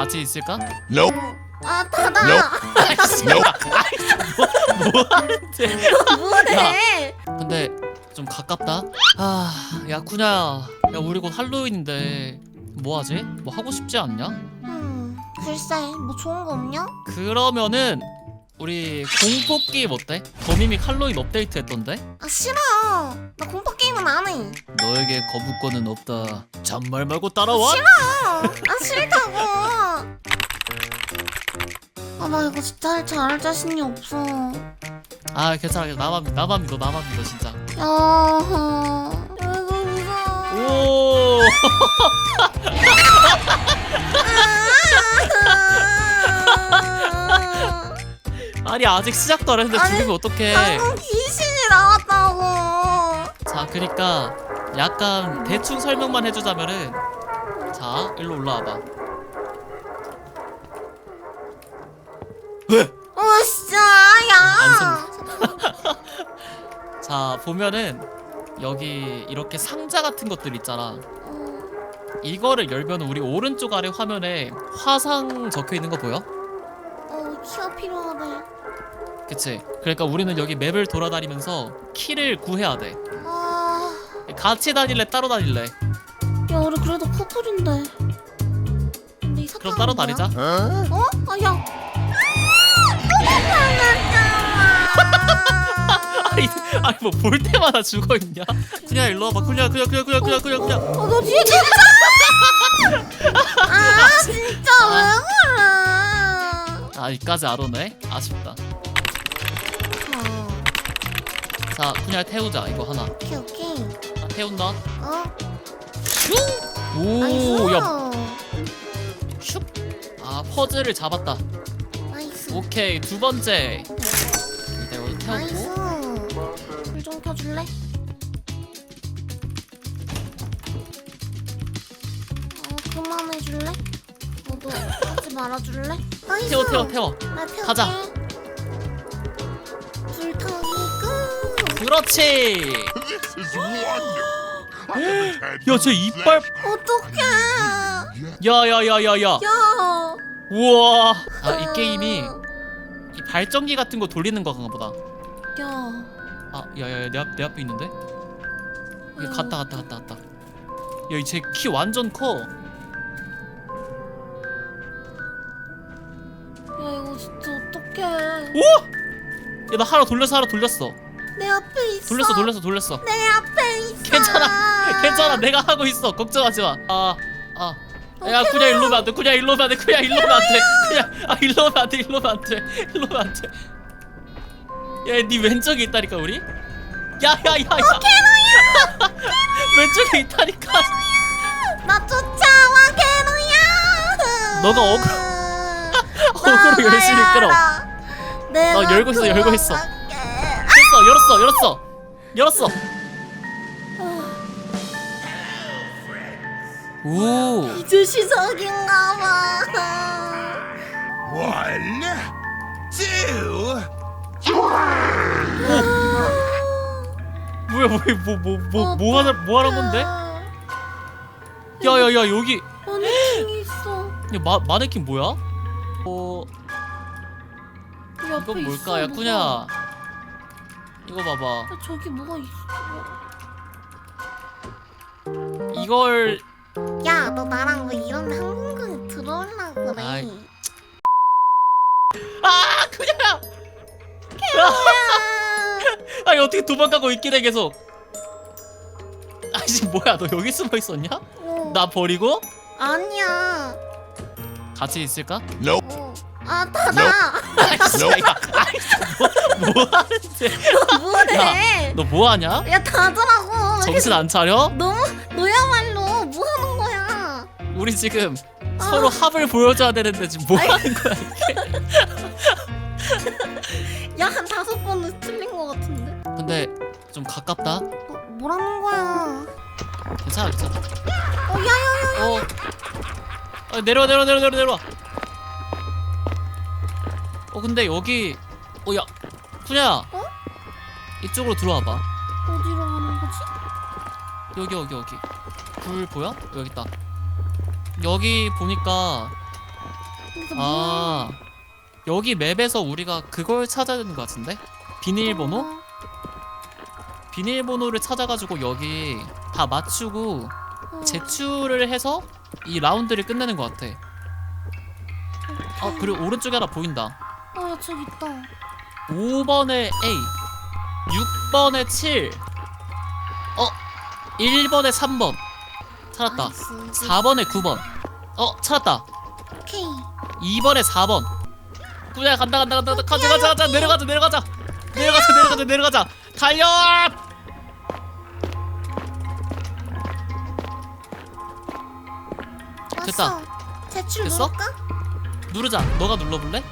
같이 있을까? Nope. 아 닫아 아이씨 Nope. 뭐 하는데 뭐래 근데 좀 가깝다 아 야 쿠냐 야 우리 곧 할로윈인데 뭐 하지? 뭐 하고 싶지 않냐? 음 글쎄 뭐 좋은 거 없냐? 그러면은 우리 공포 게임 어때? 더미믹 할로윈 업데이트 했던데? 아 싫어. 나 공포 게임은 안해. 너에게 거부권은 없다. 잔말 말고 따라와. 싫어. 아 싫다고. 아 나 이거 진짜 할 잘할 자신이 없어. 아 괜찮아. 괜찮아. 나만 믿- 나만 믿어. 나만 믿어 진짜. 야 이거 무서워 오 아니 아직 시작도 안 했는데 아니, 죽이면 어떡해? 방금 귀신이 나왔다고. 자 그니까 약간 대충 설명만 해주자면은 자 일로 올라와봐. 어 진짜 야. 자 보면은 여기 이렇게 상자 같은 것들 있잖아. 어, 이거를 열면 우리 오른쪽 아래 화면에 화상 적혀 있는 거 보여? 어 키가 필요하네 그치? 그러니까 우리는 여기 맵을 돌아다니면서 키를 구해야 돼 아, 같이 다닐래 따로 다닐래 야 우리 그래도 커플인데. 근데 이 사탕은 그럼 따로 뭐야? 다니자? 어? 아 야. 아니 아니 뭐 볼 때마다 죽어 있냐 그냥 일로 와봐 그냥 그냥 그냥 그냥 그냥 그냥 그냥 어, 너 뒤에 진짜. 아 진짜 왜 그래? 아 이까지 안 오네 아쉽다 어, 자 그냥 태우자 이거 하나 오케이 오케이. 아, 태운다 어. 오야 나이스. 아 퍼즐을 잡았다 나이스. 오케이 두 번째 일단 이거 나이스. 태우고 불좀 켜줄래? 어 그만해줄래? 너도 하지 말아줄래? 나이스. 태워 태워 태워 나 태울게. 가자. 불타기 끝. 그렇지 This is wonderful. I haven't had 야쟤 이빨 어떡해. 야야야야야 야. 우와 아 이 게임이 이 발전기 같은 거 돌리는 거가 보다 야. 아 야야야 내, 앞, 내 앞에 있는데 여기 음. 갔다 갔다 갔다 갔다 야이 쟤키 완전 커 진짜 어떡해. 야나 하나 돌렸어 하나 돌렸어. 내 앞에 있어. 돌렸어 돌렸어 돌렸어. 내 앞에 있어. 괜찮아. 괜찮아. 내가 하고 있어. 걱정하지 마 아 아야 어, 그냥 일로 오면 안돼. 그냥 일로 오면 안돼. 그냥 일로 오면 안돼. 그냥 아 일로 오면 안돼. 일로 오면 안돼. 일로 오면 안돼. 야네 왼쪽에 있다니까 우리? 야야야야. 왼쪽에 있다니까. 나 쫓아와 개노야. 너가 어그로- 어그로 열심히 끌어. 내가 어, 열고 있어, 열고 있어. 됐어 열었어 열었어 열었어 오 이제 시작인가 봐. one, two. 뭐야 뭐야 뭐 뭐 뭐 뭐 하나 뭐 하는 건데? 야 야 야 여기 마네킹이 있어. 야, 마 마네킹 뭐야? 어이 앞에 이건 있어, 뭘까? 야 뭐가. 꾸냐 이거 봐봐 야, 저기 뭐가 있어. 이걸 야, 너 나랑 왜 이런 항공극에 들어올라 그래? 아이. 아 그냥 아니 어떻게 도망가고 있긴 해 계속 아씨 뭐야 너 여기 숨어 있었냐? 어, 나 버리고 아니야. 같이 있을까? 어. 아, 닫아. 아이씨 야, 아이씨 뭐, 뭐 하는데 뭐래? 너뭐 하냐? 야, 닫으라고. 정신 안 차려? 너무 너야말로 뭐 하는 거야? 우리 지금 아. 서로 합을 보여줘야 되는데 지금 뭐 하는 거야 야, 한 다섯 번은 틀린 거 같은데. 근데 좀 가깝다 어, 뭐라는 거야? 괜찮아 괜찮아. 아, 내려와 내려와 내려와 내려와 내려와 어 근데 여기 어야 푸냐 어? 이쪽으로 들어와봐 어디로 가는 거지? 여기 여기 여기 불 보여? 여기 있다 여기 보니까 뭐야? 아 여기 맵에서 우리가 그걸 찾아야 되는 것 같은데 비밀번호? 비밀번호를 찾아가지고 여기 다 맞추고 어, 제출을 해서 이 라운드를 끝내는 것 같아. 아 그리고 오른쪽에 하나 보인다. 어, 야, 저기 있다. 5번에 A, 6번에 7, 어 1번에 3번 찾았다. 나이스. 4번에 9번, 어 찾았다. 오케이. 2번에 4번. 꾸야 간다 간다 간다 간다 가자 가자 가자 내려가자 내려가자 내려가자 내려가자 내려가자 달려. 됐다. 왔어. 제출 됐어? 누를까? 누르자. 너가 눌러볼래?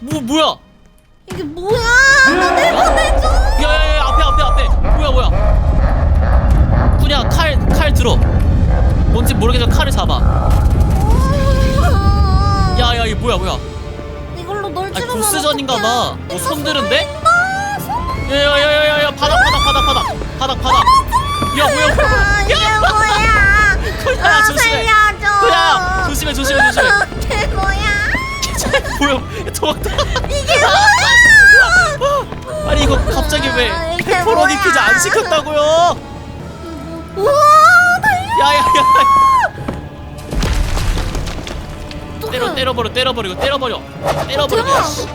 뭐 뭐야? 이게 뭐야? 나 내보내줘. 야야야 앞에 앞에 앞에 뭐야 뭐야 그냥 칼칼 들어 뭔지 모르겠지만 칼을 잡아 야야 이거 뭐야 뭐야 이걸로 널 아니 찌르면 보스전인가 어떡해? 봐너 내가 손드는데? 야야야야야 바닥 바닥 바닥 바닥 바닥 바닥 야 뭐야 뭐야 아, 이게 뭐야? 그야 아, 조심해 살려줘. 조심해 조심해 조심해 이게 뭐야? 뭐야 도망가 이게 뭐야? 아니 이거 갑자기 왜 아, 이게 페퍼로니 뭐야? 피자 안 시켰다고요 우와, 달려. 야야야. 때려 때려버려 이거 때려버려 때려버려. 씨.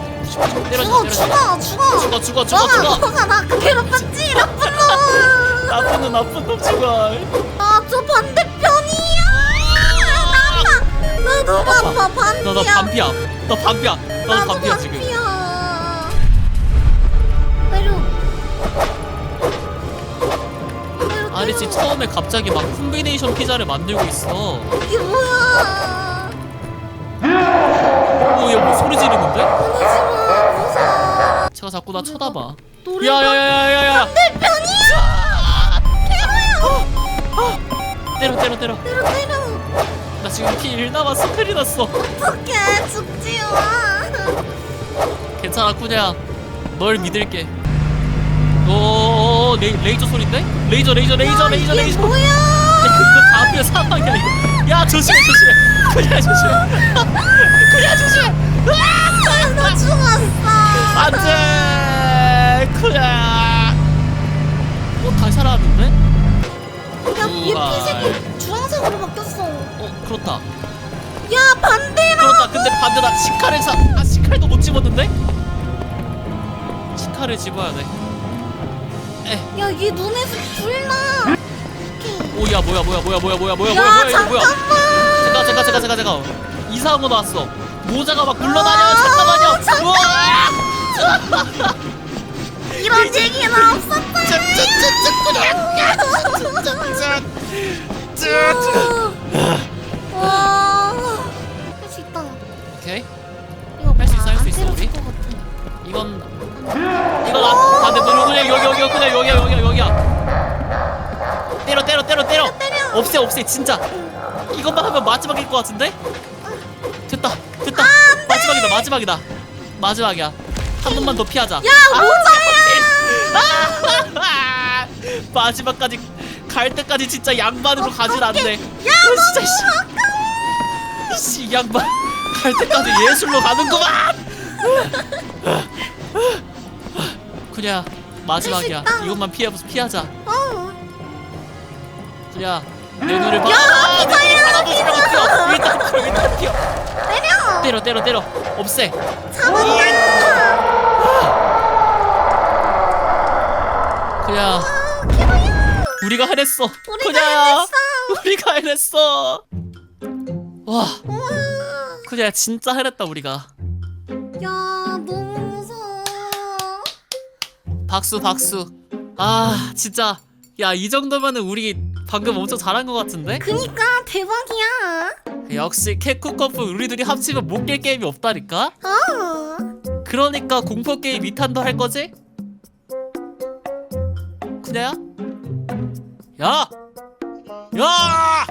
때려 죽어, 죽어, 죽어. 죽어 죽어 죽어 너가, 죽어 너가 나 괴롭혔지, 나쁜 놈. 나쁜 놈 나쁜 놈 죽어 아, 저 반대 나도 반파 반피야. 너너 반피야 너 반피야 너도 나도 반피야 지금 반피야. 내려, 아니. 지금 처음에 갑자기 막 콤비네이션 피자를 만들고 있어 이게 뭐야? 오야뭐 소리 지르는데? 보내지 마, 무서워. 제가 자꾸 나 쳐다봐 노래 야야야야야야 반대편이야. 때려 때려 때려 내려, 내려. 나 지금 피 1 남았어 큰일 났어 어떡해, 죽지 마. 괜찮아 꾸냐 널 믿을게 오 레이, 레이저 소린데? 레이저 레이저 레이저 야, 레이저 이게 레이저 뭐야? 이거 다 앞에 사망이야 이거 야 조심해 조심해 그냥 조심해 그냥 조심해 아, 나 죽었어. 안돼 그냥 어 다시 살아났는데? 야, 얘 우와. 피색이 주황색으로 바뀌었어. 어 그렇다 야, 반대로. 그렇다 근데 반대다 시카를 사.. 아 시칼도 못 집었는데? 시카를 집어야 돼 에. 야, 얘 눈에서 불 나. 오케이. 오야 뭐야 뭐야 뭐야 뭐야 뭐야 뭐야 야, 뭐야 뭐야 이거 뭐야 잠깐만. 잠깐 잠깐 잠깐 잠깐 잠깐 이상한 거 나왔어 모자가 막 굴러다녀 아, 잠깐만요 잠깐. 이런 얘기는 없었다. 그냥 여기 여기 그냥 여기야 여기야. 여기야 때려 때려 때려. 때려 때려. 없애 없애 진짜. 이것만 하면 마지막일 것 같은데? 됐다 됐다. 마지막이다 마지막이다. 마지막이야. 한 번만 더 피하자. 야, 모자야. 아, 마지막까지 갈 때까지 진짜 양반으로 가진 않네. 야, 진짜 씨. 이 양반. 갈 때까지 예술로 가는구만. 그냥 마지막이야. 있다. 이것만 피해 피하자. 어. 그냥 내 눈을 봐. 야, 아, 바라보지 말고 뛰어 일단 뛰어 일단 뛰어 때려. 때려 때려 때려. 없애. 잡았다. 그냥 우리가 해냈어. 우리가 그냥 해냈어. 우리가 해냈어. 와. 우와. 그냥 진짜 해냈다 우리가. 야, 박수 박수. 아 진짜. 야 이 정도면은 우리 방금 엄청 잘한 것 같은데? 그니까 대박이야. 역시 캐쿠 커플 우리 둘이 합치면 못 깰 게임이 없다니까? 어. 그러니까 공포 게임 2탄도 할 거지? 그냥 야! 야!